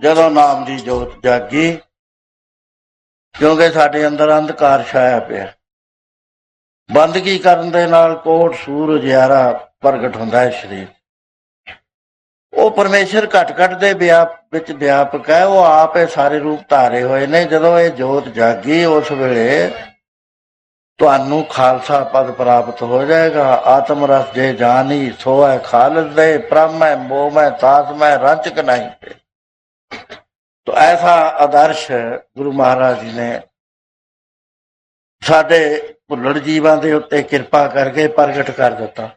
ਜਦੋਂ ਨਾਮ ਦੀ ਜੋਤ ਜਾਗੀ, ਕਿਉਂਕਿ ਸਾਡੇ ਅੰਦਰ ਅੰਧਕਾਰ ਛਾਇਆ ਪਿਆ। ਬੰਦਗੀ ਕਰਨ ਦੇ ਨਾਲ ਕੋਟ ਸੂਰਜ ਯਾਰਾ ਪ੍ਰਗਟ ਹੁੰਦਾ ਹੈ ਸਰੀਰ। ਉਹ ਪਰਮੇਸ਼ਰ ਘਟ ਘਟ ਦੇ ਵਿਆਪ ਵਿੱਚ ਵਿਆਪਕ ਹੈ, ਉਹ ਆਪ ਇਹ ਸਾਰੇ ਰੂਪ ਧਾਰੇ ਹੋਏ ਨੇ। ਜਦੋਂ ਇਹ ਜੋਤ ਜਾਗੀ, ਉਸ ਵੇਲੇ ਤੁਹਾਨੂੰ ਖਾਲਸਾ ਪਦ ਪ੍ਰਾਪਤ ਹੋ ਜਾਏਗਾ। ਆਤਮ ਰਸ ਜੇ ਜਾਣੀ ਸੋ ਹੈ ਖਾਲਸ ਦੇ, ਬ੍ਰਹਮ ਹੈ ਮੋਹ ਹੈ ਤਾਸ ਮੈਂ ਰੰਚਕ ਨਹੀਂ। तो ऐसा आदर्श ਗੁਰੂ ਮਹਾਰਾਜ ਜੀ ਨੇ ਸਾਡੇ ਭੁੱਲੜ ਜੀਵਾਂ ਦੇ ਉੱਤੇ ਕਿਰਪਾ ਕਰਕੇ ਪ੍ਰਗਟ ਕਰ ਦਿੱਤਾ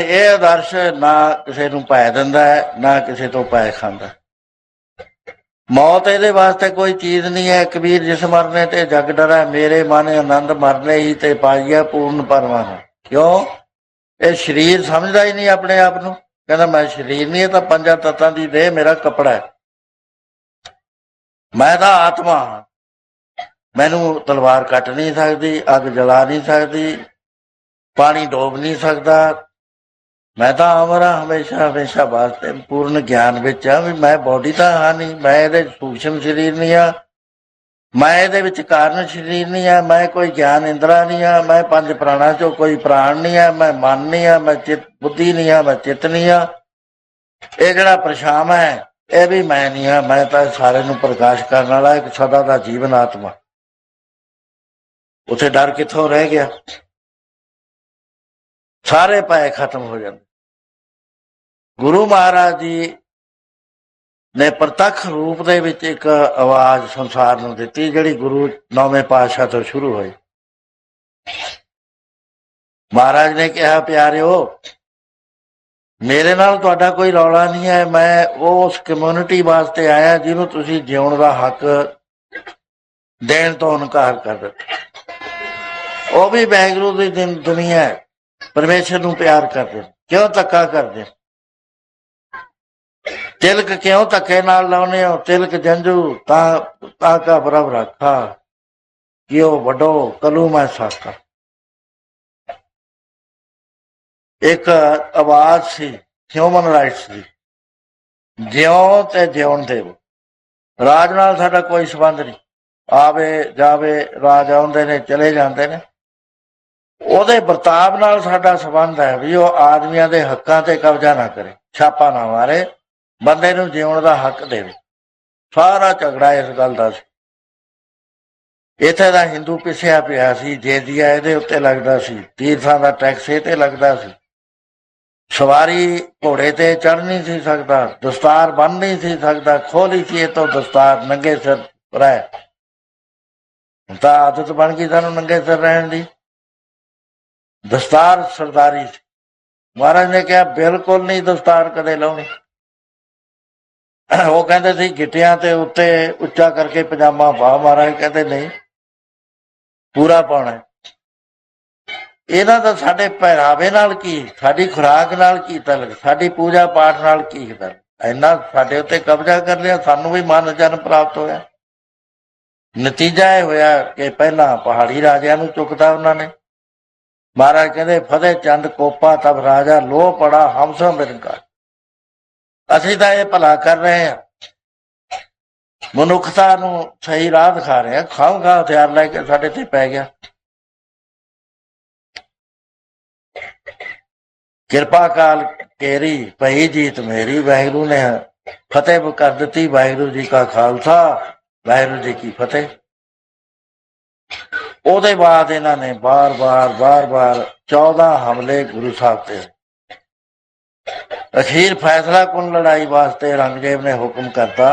ਇਹ ਆਦਰਸ਼ ਨਾ ਕਿਸੇ ਨੂੰ ਪੈ ਦਿੰਦਾ ਹੈ ਨਾ ਕਿਸੇ ਤੋਂ ਪੈ ਖਾਂਦਾ ਮੌਤ ਇਹਦੇ ਵਾਸਤੇ ਕੋਈ ਚੀਜ਼ ਨਹੀਂ ਹੈ ਕਬੀਰ ਜਿਸ ਮਰਨੇ ਤੇ ਜਗ ਡਰੈ ਮੇਰੇ ਮਨ ਆਨੰਦ ਮਰਨੇ ਹੀ ਤੇ ਪਾਈਆ ਪੂਰਨ ਪਰਮਾਨ ਕਿਉਂ ਇਹ ਸਰੀਰ ਸਮਝਦਾ ਹੀ ਨਹੀਂ ਆਪਣੇ ਆਪ ਨੂੰ ਕਹਿੰਦਾ, ਮੈਂ ਸਰੀਰ ਨਹੀਂ, ਇਹ ਤਾਂ ਪੰਜਾਂ ਤੱਤਾਂ ਦੀ ਦੇਹ, ਮੇਰਾ ਕਪੜਾ ਹੈ। ਮੈਂ ਤਾਂ ਆਤਮਾ ਹਾਂ। ਮੈਨੂੰ ਤਲਵਾਰ ਕੱਟ ਨਹੀਂ ਸਕਦੀ, ਅੱਗ ਜਲਾ ਨਹੀਂ ਸਕਦੀ, ਪਾਣੀ ਡੋਬ ਨਹੀਂ ਸਕਦਾ। ਮੈਂ ਤਾਂ ਅਮਰ ਹਾਂ, ਹਮੇਸ਼ਾ ਹਮੇਸ਼ਾ ਵਾਸਤੇ ਪੂਰਨ ਗਿਆਨ ਵਿੱਚ ਆ ਵੀ ਮੈਂ ਬੋਡੀ ਤਾਂ ਹਾਂ ਨਹੀਂ, ਮੈਂ ਇਹਦੇ ਸੂਖਸ਼ਮ ਸਰੀਰ ਨਹੀਂ ਆ ਮੈਂ ਇਹਦੇ ਵਿੱਚ ਕਾਰਨ ਸਰੀਰ ਨਹੀਂ ਆ, ਮੈਂ ਕੋਈ ਗਿਆਨ ਇੰਦਰਾ ਨਹੀਂ ਆ, ਮੈਂ ਪੰਜ ਪ੍ਰਾਣਾਂ ਚੋਂ ਕੋਈ ਪ੍ਰਾਣ ਨਹੀਂ ਆ, ਮੈਂ ਮਨ ਨਹੀਂ ਆ, ਮੈਂ ਚਿੱਤ, ਬੁੱਧੀ ਨਹੀਂ ਆ, ਮੈਂ ਚਿੱਤ ਨਹੀਂ ਆ। ਇਹ ਜਿਹੜਾ ਪ੍ਰਸ਼ਾਮ ਹੈ, ਇਹ ਵੀ ਮੈਂ ਨਹੀਂ ਆ, ਮੈਂ ਤਾਂ ਸਾਰੇ ਨੂੰ ਪ੍ਰਕਾਸ਼ ਕਰਨ ਵਾਲਾ, ਇੱਕ ਸਦਾ ਦਾ ਜੀਵਨ ਆਤਮਾ। ਉਥੇ ਡਰ ਕਿੱਥੋਂ ਰਹਿ ਗਿਆ? ਸਾਰੇ ਪਾਏ ਖਤਮ ਹੋ ਜਾਂਦੇ। ਗੁਰੂ ਮਹਾਰਾਜ ਜੀ ਨੇ ਪ੍ਰਤੱਖ ਰੂਪ ਦੇ ਵਿੱਚ ਇੱਕ ਆਵਾਜ਼ ਸੰਸਾਰ ਨੂੰ ਦਿੱਤੀ, ਜਿਹੜੀ ਗੁਰੂ ਨੌਵੇਂ ਪਾਤਸ਼ਾਹ ਤੋਂ ਸ਼ੁਰੂ ਹੋਈ। ਮਹਾਰਾਜ ਨੇ ਕਿਹਾ, ਪਿਆਰਿਓ, ਮੇਰੇ ਨਾਲ ਤੁਹਾਡਾ ਕੋਈ ਰੌਲਾ ਨਹੀਂ ਹੈ, ਮੈਂ ਉਸ ਕਮਿਊਨਿਟੀ ਵਾਸਤੇ ਆਇਆ ਜਿਹਨੂੰ ਤੁਸੀਂ ਜਿਉਣ ਦਾ ਹੱਕ ਦੇਣ ਤੋਂ ਇਨਕਾਰ ਕਰ ਦਿੱਤਾ। ਉਹ ਵੀ ਵੈਗਰੂ ਦੀ ਦੁਨੀਆ ਹੈ, ਪਰਮੇਸ਼ਰ ਨੂੰ ਪਿਆਰ ਕਰਦੇ ਕਿਉਂ ਧੱਕਾ ਕਰਦੇ ਹੋ? ਤਿਲਕ ਕਿਉਂ ਧੱਕੇ ਨਾਲ ਲਾਉਨੇ ਹੋ? ਤਿਲਕ ਜੰਜੂ, ਤਾਂ ਤਾਂ ਕਾ ਬਰਬ ਰੱਖਾ ਕਿਉ ਵਡੋ ਕਲੂ ਮੈਂ ਸਾਕਾ ਇੱਕ ਆਵਾਜ਼ ਸੀ ਹਿਊਮਨ ਰਾਈਟਸ ਦੀ। ਜਿਉਂ ਤੇ ਜਿਉਣ ਦੇਵੋ ਰਾਜ ਨਾਲ ਸਾਡਾ ਕੋਈ ਸੰਬੰਧ ਨਹੀਂ। ਆਵੇ, ਜਾਵੇ, ਰਾਜ ਆਉਂਦੇ ਨੇ, ਚਲੇ ਜਾਂਦੇ ਨੇ। ਉਹਦੇ ਵਰਤਾਵ ਨਾਲ ਸਾਡਾ ਸੰਬੰਧ ਹੈ ਵੀ ਉਹ ਆਦਮੀਆਂ ਦੇ ਹੱਕਾਂ ਤੇ ਕਬਜ਼ਾ ਨਾ ਕਰੇ, ਛਾਪਾ ਨਾ ਮਾਰੇ। ਬੰਦੇ ਨੂੰ ਜਿਉਣ ਦਾ ਹੱਕ ਦੇਵੇ। ਸਾਰਾ ਝਗੜਾ ਇਸ ਗੱਲ ਦਾ ਸੀ। ਇੱਥੇ ਦਾ ਹਿੰਦੂ ਪਿਸਿਆ ਪਿਆ ਸੀ ਜੇਦੀਆ ਇਹਦੇ ਉੱਤੇ ਲੱਗਦਾ ਸੀ, ਤੀਰਥਾਂ ਦਾ ਟੈਕਸ ਇਹ ਤੇ ਲੱਗਦਾ ਸੀ। ਸਵਾਰੀ ਘੋੜੇ ਤੇ ਚੜ ਨਹੀਂ ਸੀ ਸਕਦਾ, ਦਸਤਾਰ ਬੰਨ ਨਹੀਂ ਸੀ ਸਕਦਾ, ਖੋਲੀ ਸੀ ਇਹ ਤੋਂ ਦਸਤਾਰ, ਨੰਗੇ ਸਿਰ ਰਹਿ। ਹੁਣ ਤਾਂ ਆਦਤ ਬਣ ਗਈ ਸਾਨੂੰ ਨੰਗੇ ਸਿਰ ਰਹਿਣ ਦੀ। ਦਸਤਾਰ ਸਰਦਾਰੀ ਸੀ। ਮਹਾਰਾਜ ਨੇ ਕਿਹਾ, ਬਿਲਕੁਲ ਨਹੀਂ ਦਸਤਾਰ ਕਦੇ ਲਾਉਣੀ। ਉਹ ਕਹਿੰਦੇ ਸੀ ਗਿੱਟਿਆਂ ਤੇ ਉੱਤੇ ਉੱਚਾ ਕਰਕੇ ਪਜਾਮਾ ਪਾ ਮਹਾਰਾਜ, ਕਹਿੰਦੇ ਨਹੀਂ, ਪੂਰਾ ਪਾਉਣਾ ਇਹਨਾਂ ਦਾ ਸਾਡੇ ਪਹਿਰਾਵੇ ਨਾਲ ਕੀ, ਸਾਡੀ ਖੁਰਾਕ ਨਾਲ ਕੀ ਤਲਕ ਸਾਡੀ ਪੂਜਾ ਪਾਠ ਨਾਲ ਕੀ ਤਲਕ ਇੰਨਾ ਸਾਡੇ ਉੱਤੇ ਕਬਜ਼ਾ ਕਰ ਲਿਆ, ਸਾਨੂੰ ਵੀ ਮਨ ਜਨ ਪ੍ਰਾਪਤ ਹੋਇਆ। ਨਤੀਜਾ ਇਹ ਹੋਇਆ ਕਿ ਪਹਿਲਾਂ ਪਹਾੜੀ ਰਾਜਿਆਂ ਨੂੰ ਚੁੱਕਦਾ ਉਹਨਾਂ ਨੇ। ਮਹਾਰਾਜ ਕਹਿੰਦੇ, ਫਤਿਹ ਚੰਦ ਕੋਪਾ ਤਬ ਰਾਜਾ, ਲੋਹ ਪੜਾ ਹਮਸੋ ਮਿਰਗਾ ਅਸੀਂ ਤਾਂ ਇਹ ਭਲਾ ਕਰ ਰਹੇ ਹਾਂ। ਮਨੁੱਖਤਾ ਨੂੰ ਸਹੀ ਰਾਹ ਦਿਖਾ ਰਹੇ ਹਾਂ ਖਾਮ ਖਾ ਹਥਿਆਰ ਲੈ ਕੇ ਸਾਡੇ ਤੇ ਪੈ ਗਿਆ। ਕਿਰਪਾ ਕਾਲ ਕੇਰੀ, ਭਈ ਜੀਤ ਮੇਰੀ, ਵਾਹਿਗੁਰੂ ਨੇ ਫਤਿਹ ਕਰ ਦਿੱਤੀ। ਵਾਹਿਗੁਰੂ ਜੀ ਕਾ ਖਾਲਸਾ, ਵਾਹਿਗੁਰੂ ਜੀ ਕੀ ਫਤਿਹ। ਉਹਦੇ ਬਾਅਦ ਇਹਨਾਂ ਨੇ ਬਾਰ-ਬਾਰ ਬਾਰ-ਬਾਰ 14 ਹਮਲੇ ਗੁਰੂ ਸਾਹਿਬ ਤੇ ਅਖੀਰ ਫੈਸਲਾ ਕੁਨ ਲੜਾਈ ਵਾਸਤੇ ਰੰਗਦੇਵ ਨੇ ਹੁਕਮ ਕਰਤਾ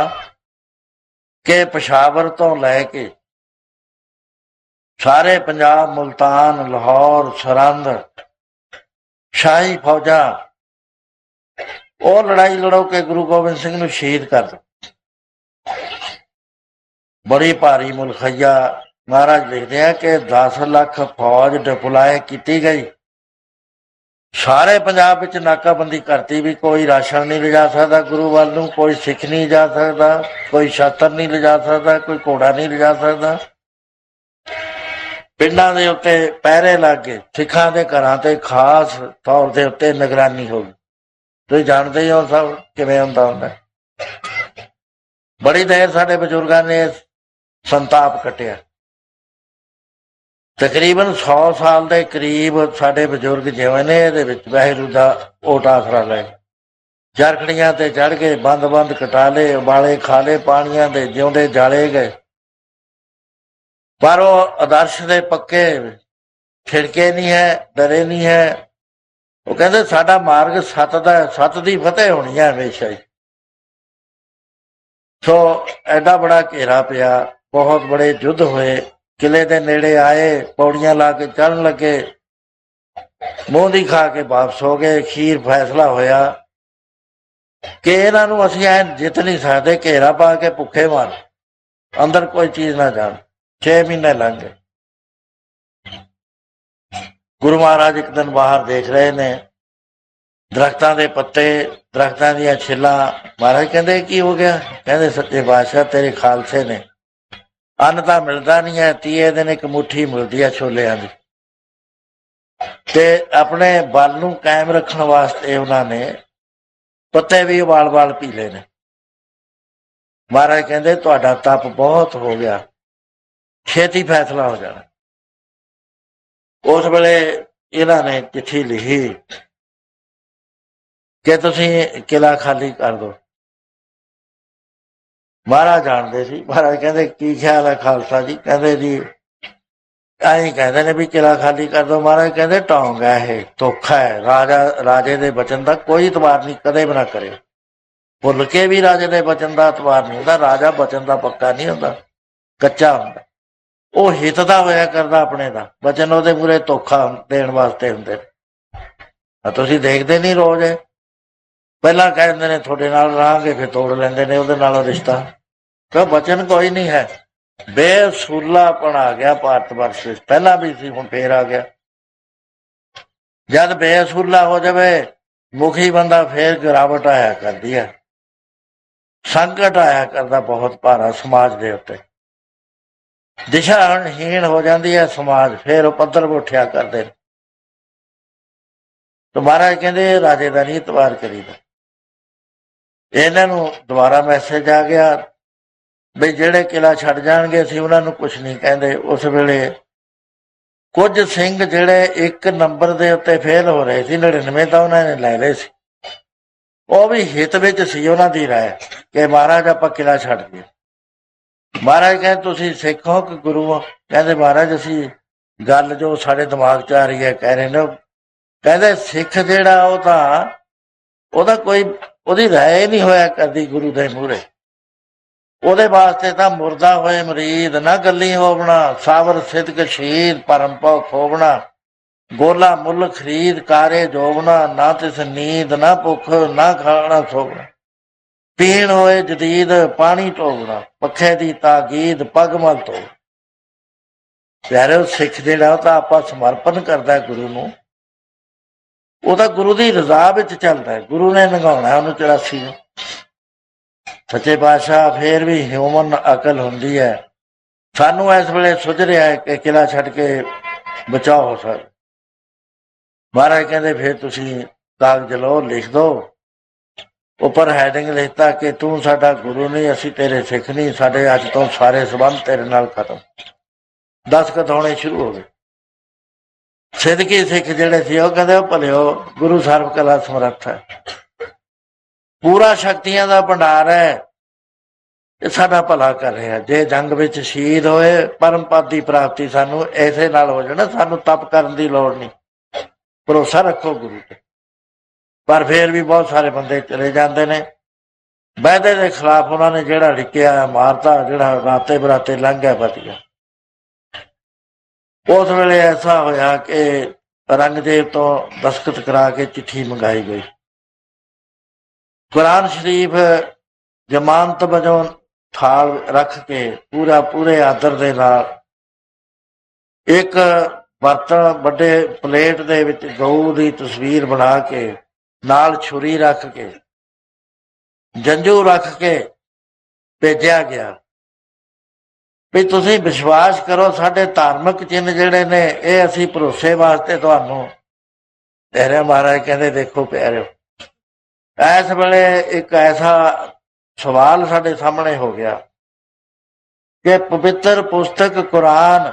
ਕਿ ਪਸ਼ਾਵਰ ਤੋਂ ਲੈ ਕੇ ਸਾਰੇ ਪੰਜਾਬ, ਮੁਲਤਾਨ, ਲਾਹੌਰ ਸਰੰਦ ਸ਼ਾਹੀ ਫੌਜਾਂ, ਉਹ ਲੜਾਈ ਲੜੋ ਕੇ ਗੁਰੂ ਗੋਬਿੰਦ ਸਿੰਘ ਨੂੰ ਸ਼ਹੀਦ ਕਰ ਦਿੱਤਾ ਬੜੀ ਭਾਰੀ ਮੁਲਖਈਆ ਮਹਾਰਾਜ ਲਿਖਦੇ ਆ ਕਿ 10 ਲੱਖ ਫੌਜ ਡਿਪਲਾਏ ਕੀਤੀ ਗਈ। ਸਾਰੇ ਪੰਜਾਬ ਵਿੱਚ ਨਾਕਾਬੰਦੀ ਕਰਤੀ ਵੀ ਕੋਈ ਰਾਸ਼ਨ ਨਹੀਂ ਲਿਜਾ ਸਕਦਾ, ਗੁਰੂ ਵੱਲ ਨੂੰ ਕੋਈ ਸਿੱਖ ਨਹੀਂ ਜਾ ਸਕਦਾ, ਕੋਈ ਛਾਤਰ ਨਹੀਂ ਲਿਜਾ ਸਕਦਾ, ਕੋਈ ਘੋੜਾ ਨਹੀਂ ਲਿਜਾ ਸਕਦਾ। ਪਿੰਡਾਂ ਦੇ ਉੱਤੇ ਪਹਿਰੇ ਲੱਗ ਗਏ, ਸਿੱਖਾਂ ਦੇ ਘਰਾਂ ਤੇ ਖਾਸ ਤੌਰ ਦੇ ਉੱਤੇ ਨਿਗਰਾਨੀ ਹੋ ਗਈ। ਤੁਸੀਂ ਜਾਣਦੇ ਹੀ ਹੋ ਸਭ ਕਿਵੇਂ ਹੁੰਦਾ ਹੁੰਦਾ। ਬੜੀ ਦੇਰ ਸਾਡੇ ਬਜ਼ੁਰਗਾਂ ਨੇ ਸੰਤਾਪ ਕੱਟਿਆ। ਤਕਰੀਬਨ 100 ਸਾਲ ਦੇ ਕਰੀਬ ਸਾਡੇ ਬਜ਼ੁਰਗ ਜਿਵੇਂ ਨੇ ਇਹਦੇ ਵਿੱਚ ਵਾਹਿਗੁਰੂ ਦਾ ਓਟ ਆਸਰਾ ਲੈ ਚਰਖੜੀਆਂ ਤੇ ਚੜ ਗਏ ਬੰਦ-ਬੰਦ ਕਟਾਲੇ, ਉਬਾਲੇ ਖਾ ਲਏ ਪਾਣੀਆਂ ਦੇ ਜਿਉਂਦੇ ਜਾਲੇ ਗਏ। ਪਰ ਉਹ ਆਦਰਸ਼ ਦੇ ਪੱਕੇ ਛਿੜਕੇ ਨਹੀਂ ਹੈ ਡਰੇ ਨਹੀਂ ਹੈ। ਉਹ ਕਹਿੰਦੇ ਸਾਡਾ ਮਾਰਗ ਸੱਤ ਦਾ ਸੱਤ ਦੀ ਫਤਿਹ ਹੋਣੀ ਹੈ ਹਮੇਸ਼ਾ ਹੀ। ਸੋ ਐਡਾ ਬੜਾ ਘੇਰਾ ਪਿਆ, ਬਹੁਤ ਬੜੇ ਯੁੱਧ ਹੋਏ। ਕਿਲੇ ਦੇ ਨੇੜੇ ਆਏ, ਪੌੜੀਆਂ ਲਾ ਕੇ ਚੜਨ ਲੱਗੇ। ਮੂੰਹ ਦੀ ਖਾ ਕੇ ਵਾਪਸ ਹੋ ਗਏ। ਅਖੀਰ ਫੈਸਲਾ ਹੋਇਆ ਕਿ ਇਹਨਾਂ ਨੂੰ ਅਸੀਂ ਐ ਜਿੱਤ ਨਹੀਂ ਸਕਦੇ, ਘੇਰਾ ਪਾ ਕੇ ਭੁੱਖੇ ਮਾਰ। ਅੰਦਰ ਕੋਈ ਚੀਜ਼ ਨਾ ਜਾਣ। 6 ਮਹੀਨੇ ਲੰਘ ਗਏ। ਗੁਰੂ ਮਹਾਰਾਜ ਇੱਕ ਦਿਨ ਬਾਹਰ ਦੇਖ ਰਹੇ ਨੇ। ਦਰਖਤਾਂ ਦੇ ਪੱਤੇ, ਦਰਖਤਾਂ ਦੀਆਂ ਛਿੱਲਾਂ। ਮਹਾਰਾਜ ਕਹਿੰਦੇ, ਕੀ ਹੋ ਗਿਆ? ਕਹਿੰਦੇ, ਸੱਚੇ ਬਾਦਸ਼ਾਹ ਤੇਰੇ ਖਾਲਸੇ ਨੇ ਅੰਨ ਤਾਂ ਮਿਲਦਾ ਨਹੀਂ ਹੈ, ਤੀਏ ਦਿਨ ਇੱਕ ਮੁਠੀ ਮਿਲਦੀ ਹੈ ਛੋਲਿਆਂ ਦੀ। ਤੇ ਆਪਣੇ ਬਲ ਨੂੰ ਕਾਇਮ ਰੱਖਣ ਵਾਸਤੇ ਉਹਨਾਂ ਨੇ ਪੱਤੇ ਵੀ ਉਬਾਲ-ਉਬਾਲ ਪੀ ਲਏ ਨੇ। ਮਹਾਰਾਜ ਕਹਿੰਦੇ, ਤੁਹਾਡਾ ਤਪ ਬਹੁਤ ਹੋ ਗਿਆ। ਛੇਤੀ ਫੈਸਲਾ ਹੋ ਜਾਣਾ। ਉਸ ਵੇਲੇ ਇਹਨਾਂ ਨੇ ਚਿੱਠੀ ਲਿਖੀ ਕਿ ਤੁਸੀਂ ਕਿਲਾ ਖਾਲੀ ਕਰ ਦਿਓ। ਮਹਾਰਾਜ ਜਾਣਦੇ ਸੀ। ਮਹਾਰਾਜ ਕਹਿੰਦੇ, ਕੀ ਖਿਆਲ ਹੈ ਖਾਲਸਾ ਜੀ? ਕਹਿੰਦੇ ਜੀ, ਐਂ ਕਹਿੰਦੇ ਨੇ ਵੀ ਕਿਲਾ ਖਾਲੀ ਕਰ ਦੋ ਮਹਾਰਾਜ ਕਹਿੰਦੇ, ਟੌਂਗ ਹੈ ਇਹ, ਧੋਖਾ ਹੈ। ਰਾਜਾ, ਰਾਜੇ ਦੇ ਬਚਨ ਦਾ ਕੋਈ ਇਤਬਾਰ ਨਹੀਂ, ਕਦੇ ਵੀ ਕਰੇ ਭੁੱਲ ਕੇ ਵੀ ਰਾਜੇ ਦੇ ਬਚਨ ਦਾ ਇਤਬਾਰ ਨਹੀਂ ਹੁੰਦਾ। ਰਾਜਾ ਬਚਨ ਦਾ ਪੱਕਾ ਨਹੀਂ ਹੁੰਦਾ। ਕੱਚਾ ਹੁੰਦਾ। ਉਹ ਹਿੱਤ ਦਾ ਹੋਇਆ ਕਰਦਾ ਆਪਣੇ ਦਾ। ਬਚਨ ਉਹਦੇ ਪੂਰੇ ਧੋਖਾ ਦੇਣ ਵਾਸਤੇ ਹੁੰਦੇ ਨੇ। ਆ ਤੁਸੀਂ ਦੇਖਦੇ ਨਹੀਂ ਰੋਜ਼ ਇਹ? ਪਹਿਲਾਂ ਕਹਿੰਦੇ ਨੇ, ਤੁਹਾਡੇ ਨਾਲ ਰਹਾਂਗੇ, ਫਿਰ ਤੋੜ ਲੈਂਦੇ ਨੇ। ਉਹਦੇ ਨਾਲ ਰਿਸ਼ਤਾ ਤਾਂ ਬਚਨ ਕੋਈ ਨਹੀਂ ਹੈ। ਬੇਸੂਲਾਪਣ ਆ ਗਿਆ ਭਾਰਤ ਵਰਸ਼। ਵਿੱਚ ਪਹਿਲਾਂ ਵੀ ਸੀ, ਹੁਣ ਫੇਰ ਆ ਗਿਆ। ਜਦ ਬੇਸੂਲਾ ਹੋ ਜਾਵੇ, ਮੁਖੀ ਬੰਦਾ ਫੇਰ ਗਿਰਾਵਟ ਆਇਆ ਕਰਦੀ ਹੈ। ਸੰਕਟ ਆਇਆ ਕਰਦਾ ਬਹੁਤ ਭਾਰਾ ਸਮਾਜ ਦੇ ਉੱਤੇ। ਦਿਸ਼ਾਹੀਣ ਹੋ ਜਾਂਦੀ ਹੈ ਸਮਾਜ, ਫੇਰ ਉਹ ਪੱਧਰ ਉੱਠਿਆ ਕਰਦੇ ਨੇ। ਤੇ ਮਹਾਰਾਜ ਕਹਿੰਦੇ, ਰਾਜੇ ਦਾ ਨਹੀਂ ਇਤਵਾਰ ਕਰੀਦਾ। ਇਹਨਾਂ ਨੂੰ ਦੁਬਾਰਾ ਮੈਸੇਜ ਆ ਗਿਆ। ਵੀ ਜਿਹੜੇ ਕਿਲਾ ਛੱਡ ਜਾਣਗੇ, ਅਸੀਂ ਉਹਨਾਂ ਨੂੰ ਕੁਝ ਨਹੀਂ ਕਹਿੰਦੇ। ਉਸ ਵੇਲੇ ਕੁਝ ਸਿੰਘ ਜਿਹੜੇ ਇੱਕ ਨੰਬਰ ਦੇ ਉੱਤੇ ਫੇਲ ਹੋ ਰਹੇ ਸੀ 99 ਤਾਂ ਉਹਨਾਂ ਨੇ ਲੈ ਲਏ ਸੀ। ਉਹ ਵੀ ਹਿੱਤ ਵਿੱਚ ਸੀ, ਉਹਨਾਂ ਦੀ ਰਾਏ ਕਿ ਮਹਾਰਾਜ ਆਪਾਂ ਕਿਲਾ ਛੱਡ ਦਈਏ। ਮਹਾਰਾਜ ਕਹਿੰਦੇ, ਤੁਸੀਂ ਸਿੱਖ ਹੋ ਕਿ ਗੁਰੂ ਹੋ? ਕਹਿੰਦੇ, ਮਹਾਰਾਜ, ਅਸੀਂ ਗੱਲ ਜੋ ਸਾਡੇ ਦਿਮਾਗ 'ਚ ਆ ਰਹੀ ਹੈ, ਕਹਿ ਰਹੇ ਨੇ। ਕਹਿੰਦੇ, ਸਿੱਖ ਜਿਹੜਾ ਉਹ ਤਾਂ ਉਹਦਾ ਕੋਈ, ਉਹਦੀ ਰਾਏ ਨਹੀਂ ਹੋਇਆ ਕਰਦੀ ਗੁਰੂ ਦੇ ਮੂਹਰੇ। ਉਹਦੇ ਵਾਸਤੇ ਤਾਂ ਮੁਰਦਾ ਹੋਏ ਮਰੀਦ, ਨਾ ਗੱਲੀ ਹੋਵਣਾ ਸਾਵਰ, ਸਿਦਕ ਸ਼ਹੀਦ ਪਰਮਪਉ ਖੋਵਣਾ ਗੋਲਾ, ਮੁੱਲ, ਖਰੀਦ, ਕਾਰੇ ਜੋਵਣਾ ਨਾ ਤਿਸ ਨੀਂਦ, ਨਾ ਭੁੱਖ, ਨਾ ਖਾਣਾ ਸੋਵਣਾ ਪੀਣ ਹੋਏ ਜਦੀਦ, ਪਾਣੀ ਟੋਵਣਾ ਪੱਖੇ ਦੀ ਤਾਗੀਦ ਪਗਮਲ ਤੋਂ ਪਿਆਰੇ ਸਿੱਖ ਜਿਹੜਾ, ਉਹ ਤਾਂ ਆਪਾਂ ਸਮਰਪਣ ਕਰਦਾ ਗੁਰੂ ਨੂੰ। ਉਹ ਤਾਂ ਗੁਰੂ ਦੀ ਰਜ਼ਾ ਵਿੱਚ ਚੱਲਦਾ ਗੁਰੂ ਨੇ ਨਗਾਉਣਾ ਉਹਨੂੰ 84 ਨੂੰ। ਸੱਚੇ ਪਾਤਸ਼ਾਹ ਫੇਰ ਵੀ ਹਿਊਮਨ ਅਕਲ ਹੁੰਦੀ ਹੈ। ਸਾਨੂੰ ਇਸ ਵੇਲੇ ਸੁਝ ਰਿਹਾ ਹੈ ਕਿ ਕਿਲਾ ਛੱਡ ਕੇ ਬਚਾਓ ਹੋ ਸਰ। ਮਹਾਰਾਜ ਕਹਿੰਦੇ, ਫੇਰ ਤੁਸੀਂ ਕਾਗਜ਼ ਲਓ, ਲਿਖ ਦਿਓ ਉੱਪਰ ਹੈਡਿੰਗ ਲਿਖਤਾ ਕਿ ਤੂੰ ਸਾਡਾ ਗੁਰੂ ਨਹੀਂ, ਅਸੀਂ ਤੇਰੇ ਸਿੱਖ ਨਹੀਂ, ਸਾਡੇ ਅੱਜ ਤੋਂ ਸਾਰੇ ਸਬੰਧ ਤੇਰੇ ਨਾਲ ਖਤਮ। ਦਸਖਤ ਹੋਣੇ ਸ਼ੁਰੂ ਹੋ ਗਏ। ਸਿੱਧਕੀ ਸਿੱਖ ਜਿਹੜੇ ਸੀ, ਉਹ ਕਹਿੰਦੇ, ਉਹ ਭਲਿਓ, ਗੁਰੂ ਸਰਬ ਕਲਾ ਸਮਰੱਥ ਹੈ। ਪੂਰਾ ਸ਼ਕਤੀਆਂ ਦਾ ਭੰਡਾਰ ਹੈ। ਇਹ ਸਾਡਾ ਭਲਾ ਕਰ ਰਿਹਾ ਜੇ ਜੰਗ ਵਿੱਚ ਸ਼ਹੀਦ ਹੋਏ ਪਰਮ ਪਦ ਦੀ ਪ੍ਰਾਪਤੀ ਸਾਨੂੰ ਐਸੇ ਨਾਲ ਹੋ ਜਾਣਾ, ਸਾਨੂੰ ਤਪ ਕਰਨ ਦੀ ਲੋੜ ਨਹੀਂ। ਭਰੋਸਾ ਰੱਖੋ ਗੁਰੂ ਤੇ। ਪਰ ਫੇਰ ਵੀ ਬਹੁਤ ਸਾਰੇ ਬੰਦੇ ਚਲੇ ਜਾਂਦੇ ਨੇ। ਵਾਅਦੇ ਦੇ ਖਿਲਾਫ ਉਹਨਾਂ ਨੇ ਜਿਹੜਾ ਲਿਖਿਆ, ਮਾਰਤਾ, ਜਿਹੜਾ ਰਾਤੇ ਬਰਾਤੇ ਲੰਘਿਆ ਗਿਆ। ਉਸ ਵੇਲੇ ਐਸਾ ਹੋਇਆ ਕਿ ਰੰਗਦੇਵ ਤੋਂ ਦਸਖਤ ਕਰਾ ਕੇ ਚਿੱਠੀ ਮੰਗਾਈ ਗਈ। ਕੁਰਾਨ ਸ਼ਰੀਫ ਜ਼ਮਾਨਤ ਵਜੋਂ ਥਾਲ ਰੱਖ ਕੇ ਪੂਰਾ ਪੂਰੇ ਆਦਰ ਦੇ ਨਾਲ ਇੱਕ ਬਰਤਨ ਵੱਡੇ ਪਲੇਟ ਦੇ ਵਿੱਚ ਗਊ ਦੀ ਤਸਵੀਰ ਬਣਾ ਕੇ, ਨਾਲ ਛੁਰੀ ਰੱਖ ਕੇ ਜੰਜੂ ਰੱਖ ਕੇ ਭੇਜਿਆ ਗਿਆ। ਵੀ ਤੁਸੀਂ ਵਿਸ਼ਵਾਸ ਕਰੋ, ਸਾਡੇ ਧਾਰਮਿਕ ਚਿੰਨ੍ਹ ਜਿਹੜੇ ਨੇ, ਇਹ ਅਸੀਂ ਭਰੋਸੇ ਵਾਸਤੇ ਤੁਹਾਨੂੰ ਤੇਰੇ ਮਹਾਰਾਜ, ਕਹਿੰਦੇ ਦੇਖੋ ਪਿਆਰਿਓ ਇਸ ਵੇਲੇ ਇੱਕ ਐਸਾ ਸਵਾਲ ਸਾਡੇ ਸਾਹਮਣੇ ਹੋ ਗਿਆ ਕਿ ਪਵਿੱਤਰ ਪੁਸਤਕ ਕੁਰਾਨ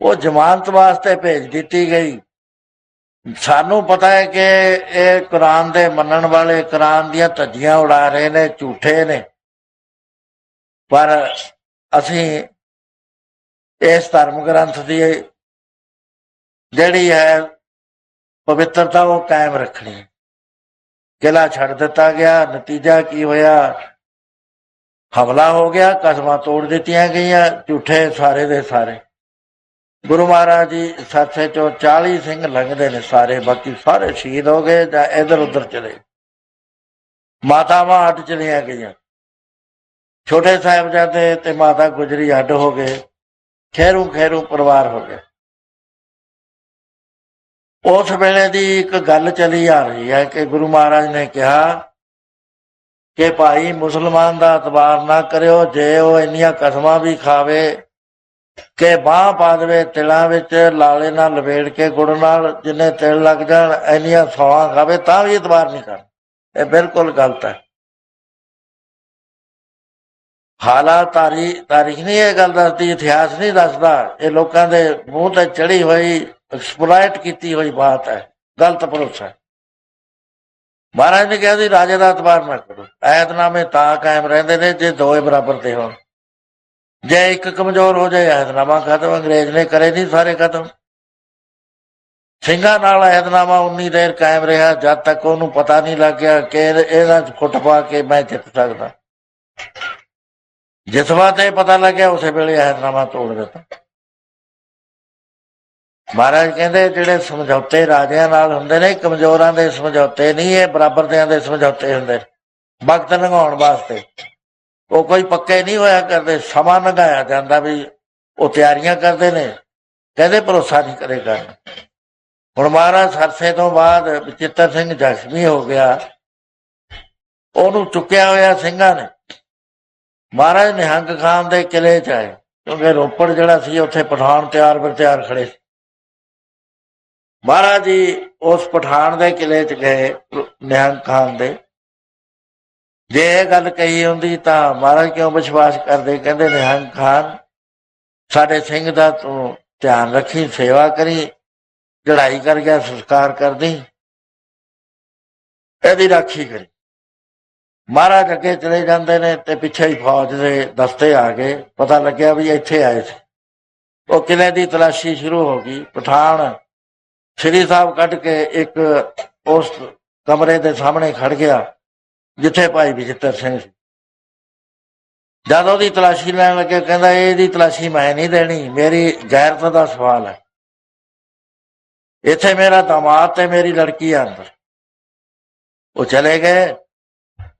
ਉਹ ਜ਼ਮਾਨਤ ਵਾਸਤੇ ਭੇਜ ਦਿੱਤੀ ਗਈ। ਸਾਨੂੰ ਪਤਾ ਹੈ ਕਿ ਇਹ ਕੁਰਾਨ ਦੇ ਮੰਨਣ ਵਾਲੇ ਕੁਰਾਨ ਦੀਆਂ ਧੱਜੀਆਂ ਉਡਾ ਰਹੇ ਨੇ, ਝੂਠੇ ਨੇ। ਪਰ ਅਸੀਂ ਇਸ ਧਰਮ ਗ੍ਰੰਥ ਦੀ ਜਿਹੜੀ ਹੈ ਪਵਿੱਤਰਤਾ ਉਹ ਕਾਇਮ ਰੱਖਣੀ ਕਿਲਾ ਛੱਡ ਦਿੱਤਾ ਗਿਆ, ਨਤੀਜਾ ਕੀ ਹੋਇਆ? ਹਮਲਾ ਹੋ ਗਿਆ, ਕਸਮਾਂ ਤੋੜ ਦਿੱਤੀਆਂ ਗਈਆਂ, ਝੂਠੇ ਸਾਰੇ ਦੇ ਸਾਰੇ। ਗੁਰੂ ਮਹਾਰਾਜ ਜੀ ਸਾਥੇ ਚੋਂ 40 ਸਿੰਘ ਲੰਘਦੇ ਨੇ ਸਾਰੇ, ਬਾਕੀ ਸਾਰੇ ਸ਼ਹੀਦ ਹੋ ਗਏ ਜਾਂ ਇਧਰ ਉਧਰ ਚਲੇ ਮਾਤਾਵਾਂ ਅੱਡ ਚਲੀਆਂ ਗਈਆਂ। ਛੋਟੇ ਸਾਹਿਬਜ਼ਾਦੇ ਤੇ ਮਾਤਾ ਗੁਜਰੀ ਅੱਡ ਹੋ ਗਏ। ਖੈਰੂ ਖੈਰੂ ਪਰਿਵਾਰ ਹੋ ਗਏ ਉਸ ਵੇਲੇ ਦੀ ਇੱਕ ਗੱਲ ਚਲੀ ਆ ਰਹੀ ਹੈ ਕਿ ਗੁਰੂ ਮਹਾਰਾਜ ਨੇ ਕਿਹਾ ਕਿ ਭਾਈ ਮੁਸਲਮਾਨ ਦਾ ਇਤਬਾਰ ਨਾ ਕਰਿਓ, ਜੇ ਉਹ ਇੰਨੀਆਂ ਕਸਮਾਂ ਵੀ ਖਾਵੇ ਕਿ ਬਾਹ ਪਾ ਦੇਵੇ, ਤਿਲਾਂ ਵਿੱਚ ਲਾਲੇ ਨਾਲ ਲਵੇੜ ਕੇ ਗੁੜ ਨਾਲ ਜਿੰਨੇ ਤਿਲ ਲੱਗ ਜਾਣ, ਇੰਨੀਆਂ ਸੌਆਂ ਖਾਵੇ, ਤਾਂ ਵੀ ਇਤਬਾਰ ਨਹੀਂ ਕਰ ਇਹ ਬਿਲਕੁਲ ਗਲਤ ਹੈ। ਹਾਲਾਤ ਤਾਰੀ, ਤਾਰੀਖ ਨਹੀਂ ਇਹ ਗੱਲ ਦੱਸਦੀ, ਇਤਿਹਾਸ ਨਹੀਂ ਦੱਸਦਾ। ਇਹ ਲੋਕਾਂ ਦੇ ਮੂੰਹ ਤੇ ਚੜੀ ਹੋਈ ਐਕਸਪਲੋਇਟ ਕੀਤੀ ਹੋਈ ਬਾਤ ਹੈ। ਗਲਤ ਭਰੋਸਾ ਮਹਾਰਾਜ ਨੇ ਕਿਹਾ ਸੀ, ਰਾਜੇ ਦਾ ਇਤਬਾਰ ਨਾ ਕਰੋ। ਐਤਨਾਮੇ ਤਾਂ ਕਾਇਮ ਰਹਿੰਦੇ ਨੇ, ਜੇ ਦੋਏ ਬਰਾਬਰ ਤੇ ਹੋਣ। ਜੇ ਇੱਕ ਕਮਜ਼ੋਰ ਹੋ ਜਾਏ, ਐਤਨਾਮਾ ਖਤਮ। ਅੰਗਰੇਜ਼ ਨੇ ਕਰੇ ਨਹੀਂ ਸਾਰੇ ਖਤਮ। ਸਿੰਘਾਂ ਨਾਲ ਐਤਨਾਮਾ ਉਨੀ ਦੇਰ ਕਾਇਮ ਰਿਹਾ, ਜਦ ਤੱਕ ਉਹਨੂੰ ਪਤਾ ਨਹੀਂ ਲੱਗਿਆ ਕਿ ਇਹ- ਇਹਦਾ ਫੁੱਟ ਪਾ ਕੇ ਮੈਂ ਜਿੱਤ ਸਕਦਾ। ਜਿਸ ਤੇ ਪਤਾ ਲੱਗਿਆ, ਉਸੇ ਵੇਲੇ ਐਤਨਾਮਾ ਤੋੜ ਦਿੱਤਾ। ਮਹਾਰਾਜ ਕਹਿੰਦੇ, ਜਿਹੜੇ ਸਮਝੌਤੇ ਰਾਜਿਆਂ ਨਾਲ ਹੁੰਦੇ ਨੇ, ਕਮਜ਼ੋਰਾਂ ਦੇ ਸਮਝੌਤੇ ਨਹੀਂ, ਇਹ ਬਰਾਬਰਦਿਆਂ ਦੇ ਸਮਝੌਤੇ ਹੁੰਦੇ ਵਕਤ ਲੰਘਾਉਣ ਵਾਸਤੇ। ਉਹ ਕੋਈ ਪੱਕੇ ਨਹੀਂ ਹੋਇਆ ਕਰਦੇ, ਸਮਾਂ ਲੰਘਾਇਆ ਜਾਂਦਾ ਵੀ ਉਹ ਤਿਆਰੀਆਂ ਕਰਦੇ ਨੇ, ਕਹਿੰਦੇ ਭਰੋਸਾ ਨਹੀਂ ਕਰੇਗਾ। ਹੁਣ ਮਹਾਰਾਜ ਸਰਸੇ ਤੋਂ ਬਾਅਦ ਬਚਿੱਤਰ ਸਿੰਘ ਜ਼ਖਮੀ ਹੋ ਗਿਆ। ਉਹਨੂੰ ਚੁੱਕਿਆ ਹੋਇਆ ਸਿੰਘਾਂ ਨੇ। ਮਹਾਰਾਜ ਨਿਹੰਗ ਖਾਨ ਦੇ ਕਿਲੇ ਚ ਆਏ, ਕਿਉਂਕਿ ਰੋਪੜ ਜਿਹੜਾ ਸੀ, ਉੱਥੇ ਪਠਾਨ ਤਿਆਰ ਬਰ ਤਿਆਰ ਖੜੇ ਸੀ। ਮਹਾਰਾਜ ਜੀ ਉਸ ਪਠਾਨ ਦੇ ਕਿਲੇ ਚ ਗਏ ਨਿਹੰਗ ਖਾਨ ਦੇ। ਜੇ ਇਹ ਗੱਲ ਕਹੀ ਹੁੰਦੀ ਤਾਂ ਮਹਾਰਾਜ ਕਿਉਂ ਵਿਸ਼ਵਾਸ ਕਰਦੇ? ਕਹਿੰਦੇ ਨਿਹੰਗ ਖਾਨ ਸਾਡੇ ਸਿੰਘ ਦਾ ਤੂੰ ਧਿਆਨ ਰੱਖੀ, ਸੇਵਾ ਕਰੀ ਚੜਾਈ ਕਰ ਗਿਆ, ਸੰਸਕਾਰ ਕਰਦੀ, ਇਹਦੀ ਰਾਖੀ ਕਰੀ। ਮਹਾਰਾਜ ਅੱਗੇ ਚਲੇ ਜਾਂਦੇ ਨੇ ਤੇ ਪਿੱਛੇ ਹੀ ਫੌਜ ਦੇ ਦਸਤੇ ਆ ਗਏ। ਪਤਾ ਲੱਗਿਆ ਵੀ ਇੱਥੇ ਆਏ ਸੀ। ਉਹ ਕਿਲੇ ਦੀ ਤਲਾਸ਼ੀ ਸ਼ੁਰੂ ਹੋ ਗਈ। ਪਠਾਨ ਸ਼੍ਰੀ ਸਾਹਿਬ ਕੱਢ ਕੇ ਇੱਕ ਉਸ ਕਮਰੇ ਦੇ ਸਾਹਮਣੇ ਖੜ ਗਿਆ, ਜਿੱਥੇ ਭਾਈ ਵਿਜਿੱਤਰ ਸਿੰਘ ਸੀ। ਜਦ ਉਹਦੀ ਤਲਾਸ਼ੀ ਲੈਣ ਲੱਗੇ ਕਹਿੰਦਾ, ਇਹਦੀ ਤਲਾਸ਼ੀ ਮੈਂ ਨਹੀਂ ਦੇਣੀ। ਮੇਰੀ ਗੈਰਤ ਦਾ ਸਵਾਲ ਹੈ। ਇੱਥੇ ਮੇਰਾ ਦਮਾਦ ਤੇ ਮੇਰੀ ਲੜਕੀ ਆ ਅੰਦਰ। ਉਹ ਚਲੇ ਗਏ।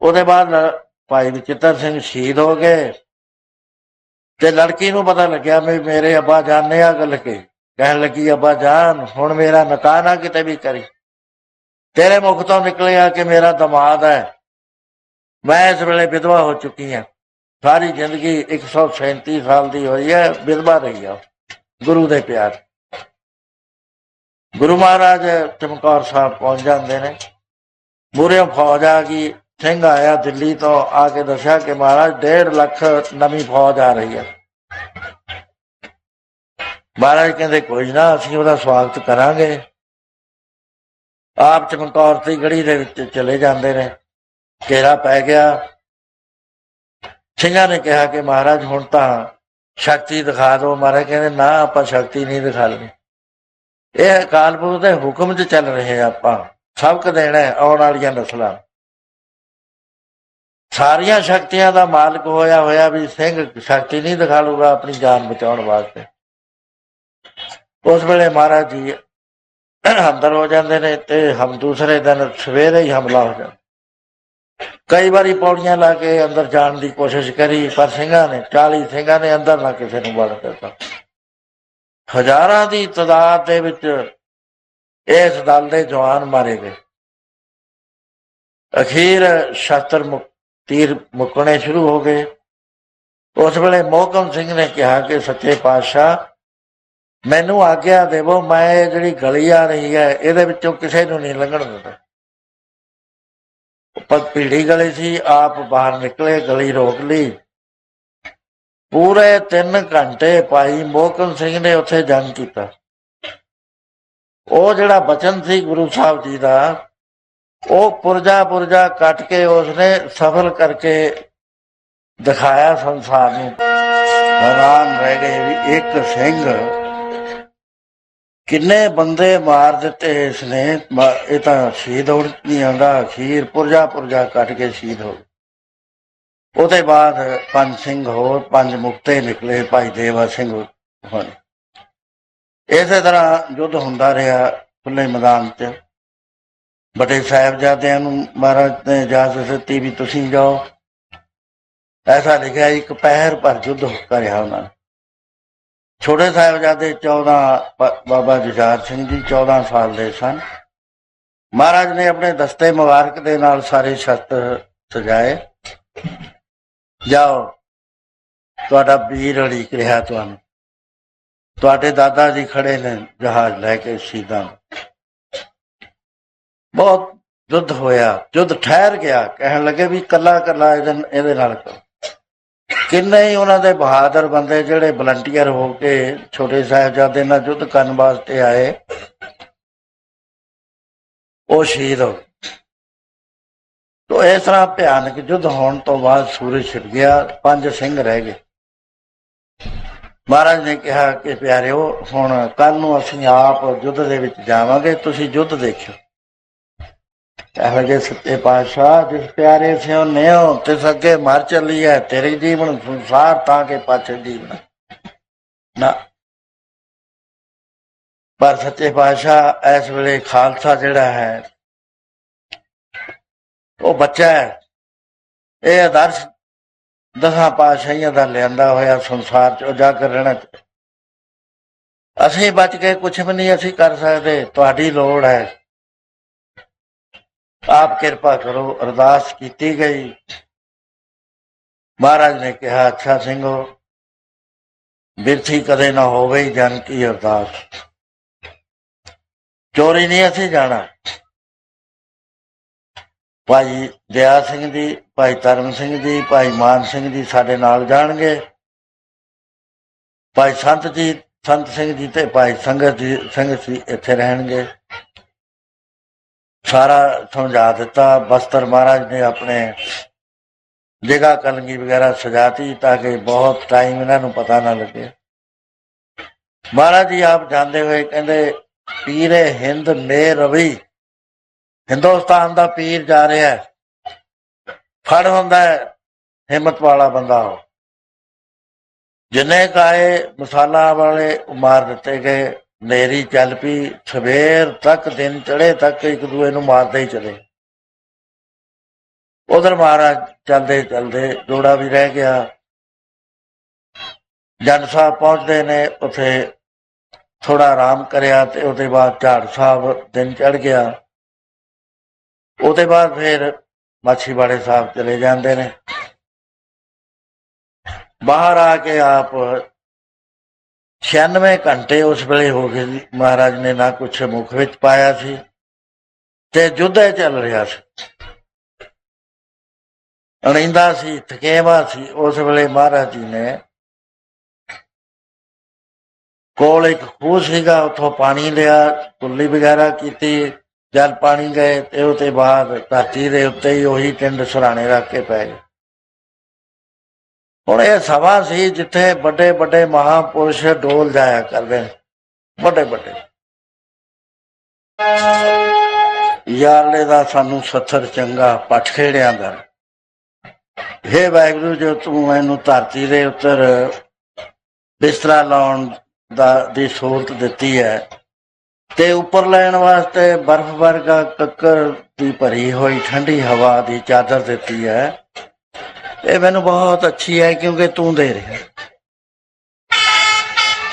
ਉਹਦੇ ਬਾਅਦ ਲ- ਭਾਈ ਵਿਚਿੱਤਰ ਸਿੰਘ ਸ਼ਹੀਦ ਹੋ ਗਏ। ਤੇ ਲੜਕੀ ਨੂੰ ਪਤਾ ਲੱਗਿਆ ਵੀ ਮੇਰੇ ਅੱਬਾ ਜਾਨ ਨੇ ਆ ਗੱਲ ਕਹੀ ਕਹਿਣ ਲੱਗੀ, ਅੱਬਾ ਜਾਨ, ਹੁਣ ਮੇਰਾ ਨਿਕਾਹ ਨਾ ਕਿਤੇ ਵੀ ਕਰੀ। ਤੇਰੇ ਮੁਖ ਤੋਂ ਨਿਕਲਿਆ ਕਿ ਮੇਰਾ ਦਮਾਦ ਹੈ। ਮੈਂ ਇਸ ਵੇਲੇ ਵਿਧਵਾ ਹੋ ਚੁੱਕੀ ਹਾਂ। ਸਾਰੀ ਜ਼ਿੰਦਗੀ 137 ਸਾਲ ਦੀ ਹੋਈ ਹੈ, ਵਿਧਵਾ ਰਹੀ ਆ ਗੁਰੂ ਦੇ ਪਿਆਰ। ਗੁਰੂ ਮਹਾਰਾਜ ਚਮਕੌਰ ਸਾਹਿਬ ਪਹੁੰਚ ਜਾਂਦੇ ਨੇ। ਮੂਰੇ ਫੌਜ ਆ ਗਈ। ਸਿੰਘ ਆਇਆ ਦਿੱਲੀ ਤੋਂ ਆ ਕੇ ਦੱਸਿਆ ਕਿ ਮਹਾਰਾਜ 1.5 ਲੱਖ ਨਵੀਂ ਫੌਜ ਆ ਰਹੀ ਹੈ। ਮਹਾਰਾਜ ਕਹਿੰਦੇ, ਕੋਈ ਨਾ, ਅਸੀਂ ਉਹਦਾ ਸਵਾਗਤ ਕਰਾਂਗੇ। ਆਪ ਚਮਕੌਰ ਦੀ ਗੜੀ ਦੇ ਵਿੱਚ ਚਲੇ ਜਾਂਦੇ ਨੇ। ਘੇਰਾ ਪੈ ਗਿਆ। ਸਿੰਘਾਂ ਨੇ ਕਿਹਾ ਕਿ ਮਹਾਰਾਜ, ਹੁਣ ਤਾਂ ਸ਼ਕਤੀ ਦਿਖਾ ਦਿਓ। ਮਹਾਰਾਜ ਕਹਿੰਦੇ, ਨਾ, ਆਪਾਂ ਸ਼ਕਤੀ ਨਹੀਂ ਦਿਖਾਣੀ ਇਹ ਅਕਾਲ ਪੁਰਖ ਦੇ ਹੁਕਮ 'ਚ ਚੱਲ ਰਹੇ ਆਪਾਂ। ਸਬਕ ਦੇਣਾ ਆਉਣ ਵਾਲੀਆਂ ਨਸਲਾਂ ਸਾਰੀਆਂ ਸ਼ਕਤੀਆਂ ਦਾ ਮਾਲਕ ਹੋਇਆ ਹੋਇਆ ਵੀ ਸਿੰਘ ਸ਼ਕਤੀ ਨਹੀਂ ਦਿਖਾ ਲੂਗਾ ਆਪਣੀ ਜਾਨ ਬਚਾਉਣ ਵਾਸਤੇ। ਉਸ ਵੇਲੇ ਮਹਾਰਾਜ ਜੀ ਅੰਦਰ ਹੋ ਜਾਂਦੇ ਨੇ ਤੇ ਹਮ ਦੂਸਰੇ ਦਿਨ ਸਵੇਰੇ ਹੀ ਹਮਲਾ ਹੋ ਜਾਂਦਾ। ਕਈ ਵਾਰੀ ਪੌੜੀਆਂ ਲਾ ਕੇ ਅੰਦਰ ਜਾਣ ਦੀ ਕੋਸ਼ਿਸ਼ ਕਰੀ, ਪਰ ਸਿੰਘਾਂ ਨੇ 40 ਸਿੰਘਾਂ ਨੇ ਅੰਦਰ ਨਾ ਕਿਸੇ ਨੂੰ ਵੜ ਦਿੱਤਾ। ਹਜ਼ਾਰਾਂ ਦੀ ਤਦਾਦ ਦੇ ਵਿੱਚ ਇਸ ਦਲ ਦੇ ਜਵਾਨ ਮਾਰੇ ਗਏ। ਅਖੀਰ ਸ਼ਸਤਰ ਮੁਕ ਤੀਰ ਮੁੱਕਣੇ ਸ਼ੁਰੂ ਹੋ ਗਏ। ਉਸ ਵੇਲੇ ਮੋਹਕਮ ਸਿੰਘ ਨੇ ਕਿਹਾ ਕਿ ਸੱਚੇ ਪਾਤਸ਼ਾਹ, ਮੈਨੂੰ ਆਗਿਆ ਦੇਵੋ, ਮੈਂ ਇਹ ਜਿਹੜੀ ਗਲੀ ਆ ਰਹੀ ਹੈ, ਇਹਦੇ ਵਿੱਚੋਂ ਕਿਸੇ ਨੂੰ ਨਹੀਂ ਲੰਘਣ ਦਿੰਦਾ। ਪਰ ਭੀੜੀ ਗਲੀ ਸੀ, ਆਪ ਬਾਹਰ ਨਿਕਲੇ, ਗਲੀ ਰੋਕ ਲਈ। ਪੂਰੇ 3 ਘੰਟੇ ਭਾਈ ਮੋਹਕਮ ਸਿੰਘ ਨੇ ਉੱਥੇ ਜੰਗ ਕੀਤਾ। ਉਹ ਜਿਹੜਾ ਬਚਨ ਸੀ ਗੁਰੂ ਸਾਹਿਬ ਜੀ ਦਾ ਉਹ ਪੁਰਜਾ ਪੁਰਜਾ ਕੱਟ ਕੇ ਉਸਨੇ ਸਫਲ ਕਰਕੇ ਦਿਖਾਇਆ ਸੰਸਾਰ ਨੂੰ। ਹੈਰਾਨ ਰਹਿ ਗਏ ਵੀ ਇੱਕ ਸਿੰਘ ਕਿੰਨੇ ਬੰਦੇ ਮਾਰ ਦਿੱਤੇ ਇਸਨੇ। ਮ- ਇਹ ਤਾਂ ਸ਼ਹੀਦ ਹੋ ਨਹੀਂ ਆਉਂਦਾ, ਅਖੀਰ ਪੁਰਜਾ ਪੁਰਜਾ ਕੱਟ ਕੇ ਸ਼ਹੀਦ ਹੋ ਉਹਦੇ ਬਾਅਦ ਪੰਜ ਸਿੰਘ ਹੋਰ, ਪੰਜ ਮੁਕਤੇ ਨਿਕਲੇ, ਭਾਈ ਦੇਵਾ ਸਿੰਘ ਹੋਏ ਇਸੇ ਤਰ੍ਹਾਂ ਯੁੱਧ ਹੁੰਦਾ ਰਿਹਾ ਖੁੱਲੇ ਮੈਦਾਨ 'ਚ। ਬੜੇ ਸਾਹਿਬਜ਼ਾਦਿਆਂ ਨੂੰ ਮਹਾਰਾਜ ਨੇ ਇਜਾਜ਼ਤ ਦਿੱਤੀ ਵੀ ਤੁਸੀਂ ਜਾਓ। ਐਸਾ ਲਿਖਿਆ, ਇੱਕ ਪਹਿਰ ਪਰ ਯੁੱਧ ਕਰਿਆ ਉਹਨਾਂ ਨੇ ਛੋਟੇ ਸਾਹਿਬਜ਼ਾਦੇ 14 ਬਾਬਾ ਜੁਝਾਰ ਸਿੰਘ ਜੀ 14 ਸਾਲ ਦੇ ਸਨ। ਮਹਾਰਾਜ ਨੇ ਆਪਣੇ ਦਸਤੇ ਮੁਬਾਰਕ ਦੇ ਨਾਲ ਸਾਰੇ ਸ਼ਸਤਰ ਸਜਾਏ। ਜਾਓ, ਤੁਹਾਡਾ ਵੀਰ ਅੜੀਕ ਰਿਹਾ ਤੁਹਾਨੂੰ। ਤੁਹਾਡੇ ਦਾਦਾ ਜੀ ਖੜੇ ਨੇ ਜਹਾਜ਼ ਲੈ ਕੇ ਸ਼ਹੀਦਾਂ ਬਹੁਤ ਯੁੱਧ ਹੋਇਆ, ਯੁੱਧ ਠਹਿਰ ਗਿਆ, ਕਹਿਣ ਲੱਗੇ ਵੀ ਕੱਲਾ ਕੱਲਾ ਇਹਦੇ ਇਹਦੇ ਨਾਲ ਕਰੋ। ਕਿੰਨੇ ਹੀ ਉਹਨਾਂ ਦੇ ਬਹਾਦਰ ਬੰਦੇ ਜਿਹੜੇ ਵਲੰਟੀਅਰ ਹੋ ਕੇ ਛੋਟੇ ਸਾਹਿਬਜ਼ਾਦੇ ਨਾਲ ਯੁੱਧ ਕਰਨ ਵਾਸਤੇ ਆਏ, ਉਹ ਸ਼ਹੀਦ ਹੋ ਤੋ ਇਸ ਤਰ੍ਹਾਂ ਭਿਆਨਕ ਯੁੱਧ ਹੋਣ ਤੋਂ ਬਾਅਦ ਸੂਰਜ ਛਿਪ ਗਿਆ, ਪੰਜ ਸਿੰਘ ਰਹਿ ਗਏ। ਮਹਾਰਾਜ ਨੇ ਕਿਹਾ ਕਿ ਪਿਆਰਿਓ, ਹੁਣ ਕੱਲ ਨੂੰ ਅਸੀਂ ਆਪ ਯੁੱਧ ਦੇ ਵਿੱਚ ਜਾਵਾਂਗੇ, ਤੁਸੀਂ ਯੁੱਧ ਦੇਖਿਓ। ਇਹੋ ਜਿਹੇ ਸੱਚੇ ਪਾਤਸ਼ਾਹ, ਜਿਸ ਪਿਆਰੇ ਸਿਓ ਨਿਓ ਤੇ ਅੱਗੇ ਮਰ ਚੱਲੀ ਹੈ, ਤੇਰੇ ਜੀਵਨ ਸੰਸਾਰ ਤਾਂ ਕੇ ਪਾਛੇ ਜੀਵਨ ਨਾ। ਪਰ ਸੱਚੇ ਪਾਤਸ਼ਾਹ, ਇਸ ਵੇਲੇ ਖਾਲਸਾ ਜਿਹੜਾ ਹੈ, ਉਹ ਬੱਚਾ ਹੈ। ਇਹ ਆਦਰਸ਼ ਦਸਾਂ ਪਾਤਸ਼ਾਹੀਆਂ ਦਾ ਲਿਆਂਦਾ ਹੋਇਆ ਸੰਸਾਰ ਚ, ਉਜਾਗਰ ਰਹਿਣਾ ਚਾਹੀਦਾ। ਅਸੀਂ ਬਚ ਕੇ ਕੁਝ ਵੀ ਨਹੀਂ ਅਸੀਂ ਕਰ ਸਕਦੇ, ਤੁਹਾਡੀ ਲੋੜ ਹੈ। ਆਪ ਕਿਰਪਾ ਕਰੋ, ਅਰਦਾਸ ਕੀਤੀ ਗਈ। ਮਹਾਰਾਜ ਨੇ ਕਿਹਾ, ਅੱਛਾ ਸਿੰਘੋ, ਬਿਰਥੀ ਕਦੇ ਨਾ ਹੋਵੇ ਜਨ ਕੀ ਅਰਦਾਸ। ਚੋਰੀ ਨਹੀਂ ਅਸੀਂ ਜਾਣਾ। ਭਾਈ ਦਇਆ ਸਿੰਘ ਜੀ, ਭਾਈ ਤਰਮ ਸਿੰਘ ਜੀ, ਭਾਈ ਮਾਨ ਸਿੰਘ ਜੀ ਸਾਡੇ ਨਾਲ ਜਾਣਗੇ। ਭਾਈ ਸੰਤ ਜੀ, ਸੰਤ ਸਿੰਘ ਜੀ ਤੇ ਭਾਈ ਸੰਗਤ ਜੀ ਸਿੰਘ ਜੀ ਇੱਥੇ ਰਹਿਣਗੇ। ਸਾਰਾ ਸਮਝਾ ਦਿੱਤਾ। ਬਸਤਰ ਮਹਾਰਾਜ ਨੇ ਆਪਣੇ ਜਗ੍ਹਾ ਕਲਗੀ ਵਗੈਰਾ ਸਜਾਤੀ ਤਾਂ ਕਿ ਬਹੁਤ ਟਾਈਮ ਇਹਨਾਂ ਨੂੰ ਪਤਾ ਨਾ ਲੱਗੇ। ਮਹਾਰਾਜ ਜੀ ਆਪ ਜਾਂਦੇ ਹੋਏ ਕਹਿੰਦੇ, ਪੀਰੇ ਹਿੰਦ ਮੇ ਰਵੀ, ਹਿੰਦੁਸਤਾਨ ਦਾ ਪੀਰ ਜਾ ਰਿਹਾ ਹੈ। ਫੜ ਹੁੰਦਾ ਹੈ, ਹਿੰਮਤ ਵਾਲਾ ਬੰਦਾ ਹੋ ਜਿੰਨੇ ਕਾਏ ਮਸਾਲਾ ਵਾਲੇ ਮਾਰ ਦਿੱਤੇ ਗਏ। ਨੇਰੀ ਚੱਲ ਪਈ, ਸਵੇਰ ਤੱਕ, ਦਿਨ ਚੜੇ ਤੱਕ ਇੱਕ ਦੂਏ ਨੂੰ ਮਾਰਦੇ ਹੀ ਚਲੇ। ਉਧਰ ਮਹਾਰਾਜ ਚੱਲਦੇ ਚੱਲਦੇ ਜੋੜਾ ਵੀ ਰਹਿ ਗਿਆ। ਜਨ ਸਾਹਿਬ ਪਹੁੰਚਦੇ ਨੇ, ਉਥੇ ਥੋੜਾ ਆਰਾਮ ਕਰਿਆ ਤੇ ਉਹਦੇ ਬਾਅਦ ਝਾੜ ਸਾਹਿਬ ਦਿਨ ਚੜ ਗਿਆ। ਉਹਦੇ ਬਾਅਦ ਫਿਰ ਮਾਛੀਵਾੜੇ ਸਾਹਿਬ ਚਲੇ ਜਾਂਦੇ ਨੇ। ਬਾਹਰ ਆ ਕੇ ਆਪ 96 ਘੰਟੇ ਉਸ ਵੇਲੇ ਹੋ ਗਏ ਸੀ ਮਹਾਰਾਜ ਨੇ ਨਾ ਕੁਛ ਮੁਖ ਵਿੱਚ ਪਾਇਆ ਸੀ ਤੇ ਯੁੱਧ ਚੱਲ ਰਿਹਾ ਸੀ। ਅਣਿੰਦਾ ਸੀ, ਥਕੇਵਾ ਸੀ। ਉਸ ਵੇਲੇ ਮਹਾਰਾਜ ਜੀ ਨੇ ਕੋਲ ਇੱਕ ਖੂਹ ਸੀਗਾ, ਉੱਥੋਂ ਪਾਣੀ ਲਿਆ ਕੁੱਲੀ ਵਗੈਰਾ ਕੀਤੀ। ਜਦ ਪਾਣੀ ਗਏ ਤੇ ਉਹਦੇ ਬਾਅਦ ਧਰਤੀ ਦੇ ਉੱਤੇ ਹੀ ਉਹੀ ਟਿੰਡ ਸਰਾਣੇ ਰੱਖ ਕੇ ਪੈ ਗਏ। ਹੁਣ ਇਹ ਸਭਾ ਸੀ ਜਿੱਥੇ ਵੱਡੇ ਵੱਡੇ ਮਹਾਪੁਰਸ਼ ਡੋਲ ਜਾਇਆ ਕਰਦੇ ਨੇ। ਵੱਡੇ ਵੱਡੇ। ਯਾਰਲੇ ਦਾ ਸਾਨੂੰ ਸੱਥਰ ਚੰਗਾ ਪੱਠ ਦਾ। ਹੇ ਵਾਹਿਗੁਰੂ, ਜੋ ਤੂੰ ਮੈਨੂੰ ਧਰਤੀ ਦੇ ਉੱਤਰ ਬਿਸਤਰਾ ਲਾਉਣ ਦਾ, ਦੀ ਸਹੂਲਤ ਦਿੱਤੀ ਹੈ, ਤੇ ਉੱਪਰ ਲੈਣ ਵਾਸਤੇ ਬਰਫ਼ ਵਰਗਾ ਕੱਕਰ ਦੀ ਭਰੀ ਹੋਈ ਠੰਡੀ ਹਵਾ ਦੀ ਚਾਦਰ ਦਿੱਤੀ ਹੈ ਇਹ ਮੈਨੂੰ ਬਹੁਤ ਅੱਛੀ ਹੈ ਕਿਉਂਕਿ ਤੂੰ ਦੇ ਰਿਹਾ।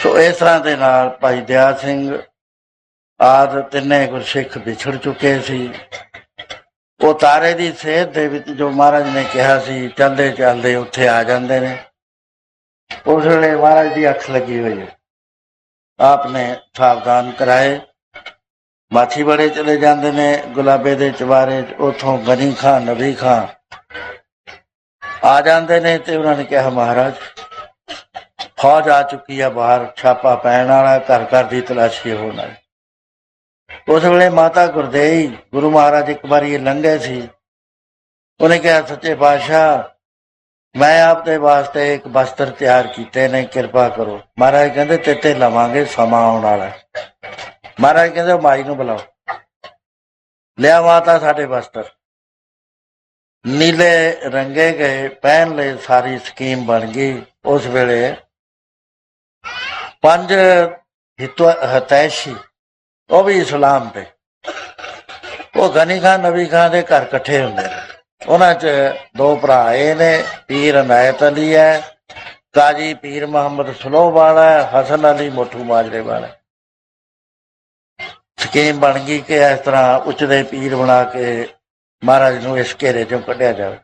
ਸੋ ਇਸ ਤਰ੍ਹਾਂ ਦੇ ਨਾਲ ਭਾਈ ਦਿਆ ਸਿੰਘ ਆਦ ਤਿੰਨੇ ਗੁਰਸਿੱਖ ਵਿਛੜ ਚੁੱਕੇ ਸੀ। ਉਹ ਤਾਰੇ ਦੀ ਸੇਧ ਦੇ ਵਿੱਚ ਜੋ ਮਹਾਰਾਜ ਨੇ ਕਿਹਾ ਸੀ, ਚੱਲਦੇ ਚੱਲਦੇ ਉੱਥੇ ਆ ਜਾਂਦੇ ਨੇ। ਉਸ ਵੇਲੇ ਮਹਾਰਾਜ ਦੀ ਅੱਖ ਲੱਗੀ ਹੋਈ ਹੈ। ਆਪ ਨੇ ਸਾਵਧਾਨ ਕਰਾਏ। ਮਾਥੀ ਬੜੇ ਚਲੇ ਜਾਂਦੇ ਨੇ, ਗੁਲਾਬੇ ਦੇ ਚਵਾਰੇ ਉਥੋਂ ਗਨੀ ਖਾਨ ਨਬੀ ਖਾਨ ਆ ਜਾਂਦੇ ਨੇ ਤੇ ਉਹਨਾਂ ਨੇ ਕਿਹਾ, ਮਹਾਰਾਜ, ਫੌਜ ਆ ਚੁੱਕੀ ਆ ਬਾਹਰ, ਛਾਪਾ ਪੈਣ ਵਾਲਾ, ਘਰ ਘਰ ਦੀ ਤਲਾਸ਼ੀ ਹੋਣ ਵਾਲੀ ਉਸ ਵੇਲੇ ਮਾਤਾ ਗੁਰਦੇਈ ਗੁਰੂ ਮਹਾਰਾਜ ਇੱਕ ਵਾਰੀ ਇਹ ਲੰਘੇ ਸੀ। ਉਹਨੇ ਕਿਹਾ, ਸੱਚੇ ਪਾਤਸ਼ਾਹ, ਮੈਂ ਆਪਦੇ ਵਾਸਤੇ ਇੱਕ ਬਸਤਰ ਤਿਆਰ ਕੀਤੇ ਨੇ, ਕਿਰਪਾ ਕਰੋ। ਮਹਾਰਾਜ ਕਹਿੰਦੇ, ਤੇਤੇ ਲਵਾਂਗੇ ਸਮਾਂ ਆਉਣ ਵਾਲਾ। ਮਹਾਰਾਜ ਕਹਿੰਦੇ ਮਾਈ ਨੂੰ ਬੁਲਾਓ। ਲਿਆ ਮਾਤਾ ਸਾਡੇ ਬਸਤਰ। ਨੀਲੇ ਰੰਗੇ ਗਏ ਪਹਿਨ ਲਈ ਸਾਰੀ ਸਕੀਮ ਬਣ ਗਈ। ਉਸ ਵੇਲੇ ਪੰਜ ਹਤੈਸ਼ੀ ਉਹ ਵੀ ਇਸਲਾਮ ਤੇ ਉਹ ਗਨੀ ਖਾਨ ਨਬੀ ਖਾਨ ਦੇ ਘਰ ਇਕੱਠੇ ਹੁੰਦੇ ਨੇ। ਉਹਨਾਂ 'ਚ ਦੋ ਭਰਾ ਇਹ ਨੇ ਪੀਰ ਅਨਾਇਤ ਅਲੀ ਹੈ ਕਾਜੀ ਪੀਰ ਮੁਹੰਮਦ ਸਲੋ ਵਾਲਾ ਹੈ, ਹਸਨ ਅਲੀ ਮੋਠੂ ਮਾਜਰੇ ਵਾਲਾ ਸਕੀਮ ਬਣ ਗਈ ਕਿ ਇਸ ਤਰ੍ਹਾਂ ਉੱਚਦੇ ਪੀਰ ਬਣਾ ਕੇ ਮਹਾਰਾਜ ਨੂੰ ਇਸ ਘੇਰੇ ਚੋਂ ਕੱਢਿਆ ਜਾਵੇ